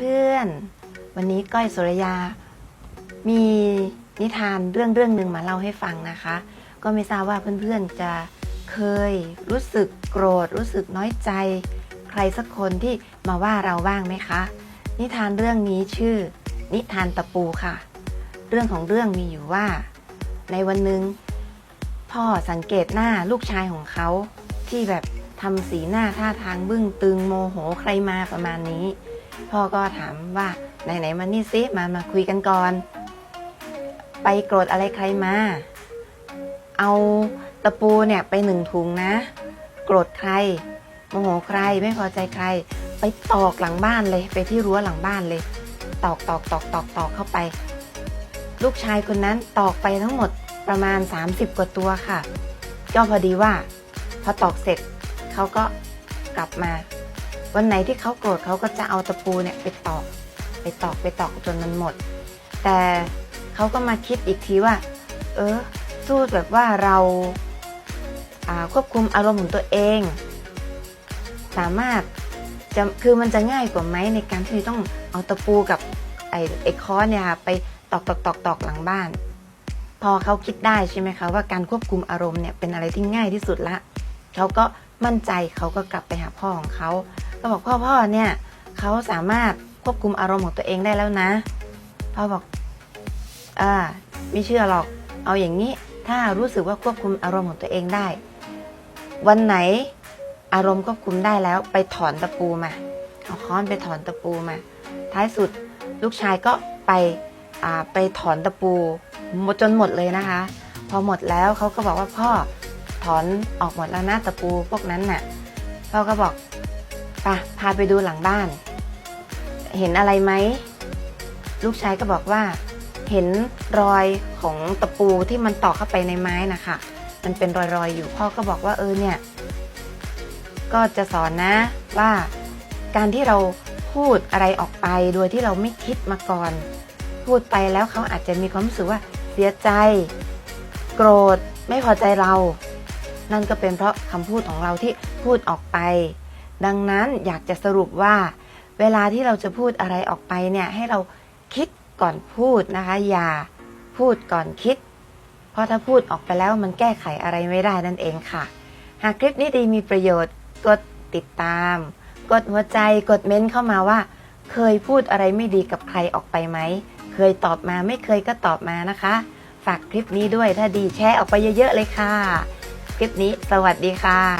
เพื่อน วันนี้ก้อยสุรยา มีนิทานเรื่องเรื่องหนึ่งมาเล่าให้ฟังนะคะ ก็ไม่ทราบว่าเพื่อนๆจะเคยรู้สึกโกรธ รู้สึกน้อยใจ ใครสักคนที่มาว่าเราบ้างไหมคะ นิทานเรื่องนี้ชื่อ นิทานตะปูค่ะ เรื่องของเรื่องมีอยู่ว่า ในวันหนึ่งพ่อสังเกตหน้าลูกชายของเขาที่แบบทำสีหน้าท่าทางบึ้งตึงโมโหใครมาประมาณนี้ พ่อก็ถามว่าไหนๆมานี่ซิมามาคุยกันก่อน ไปโกรธอะไรใครมา เอาตะปูเนี่ยไปหนึ่งถุงนะ โกรธใครโมโหใครไม่พอใจใคร ไปตอกหลังบ้านเลย ไปที่รั้วหลังบ้านเลย ตอกตอกตอกตอกตอกเข้าไป ลูกชายคนนั้นตอกไปทั้งหมดประมาณ 30 กว่าตัวค่ะ ก็พอดีว่า พอตอกเสร็จเขาก็กลับมา วันไหนที่เขาโกรธเขาก็จะเอาตะปูเนี่ยไปตอก ไปตอกไปตอกจนมันหมด แต่เขาก็มาคิดอีกทีว่า เออสู้แบบว่าเราควบคุมอารมณ์ของตัวเอง สามารถจะคือมันจะง่ายกว่าไหมในการที่ต้องเอาตะปูกับไอ้ไอ้ค้อนเนี่ยค่ะไปตอกตอกตอกตอกหลังบ้าน พอเขาคิดได้ใช่ไหมคะว่าการควบคุมอารมณ์เนี่ยเป็นอะไรที่ง่ายที่สุดละเขาก็มั่นใจเขาก็กลับไปหาพ่อของเขา ก็บอกพ่อพ่อเนี่ยเขาสามารถควบคุมอารมณ์ของตัวเองได้แล้วนะ พ่อบอกอ่าไม่เชื่อหรอก เอาอย่างนี้ถ้ารู้สึกว่าควบคุมอารมณ์ของตัวเองได้ วันไหนอารมณ์ควบคุมได้แล้วไปถอนตะปูมาเอาค้อนไปถอนตะปูมา ท้ายสุดลูกชายก็ไปไปถอนตะปูหมดจนหมดเลยนะคะ พอหมดแล้วเขาก็บอกว่าพ่อถอนออกหมดแล้วนะตะปูพวกนั้นน่ะ พ่อก็บอก ปะพาไปดูหลังบ้าน เห็นอะไรไหม ลูกชายก็บอกว่า เห็นรอยของตะปูที่มันตอกเข้าไปในไม้นะคะ มันเป็นรอยๆอยู่พ่อก็บอกว่าเออเนี่ย ก็จะสอนนะว่าการที่เราพูดอะไรออกไปโดยที่เราไม่คิดมาก่อน พูดไปแล้วเขาอาจจะมีความรู้สึกว่าเสียใจ โกรธไม่พอใจเรา นั่นก็เป็นเพราะคำพูดของเราที่พูดออกไป ดังนั้นอยากจะสรุปว่า เวลาที่เราจะพูดอะไรออกไปเนี่ยให้เราคิดก่อนพูดนะคะ อย่าพูดก่อนคิด เพราะถ้าพูดออกไปแล้วมันแก้ไขอะไรไม่ได้นั่นเองค่ะ หากคลิปนี้ดีมีประโยชน์กดติดตาม กดหัวใจกดเม้นเข้ามาว่า เคยพูดอะไรไม่ดีกับใครออกไปไหม เคยตอบมาไม่เคยก็ตอบมานะคะ ฝากคลิปนี้ด้วยถ้าดีแชร์ออกไปเยอะๆเลยค่ะ คลิปนี้สวัสดีค่ะ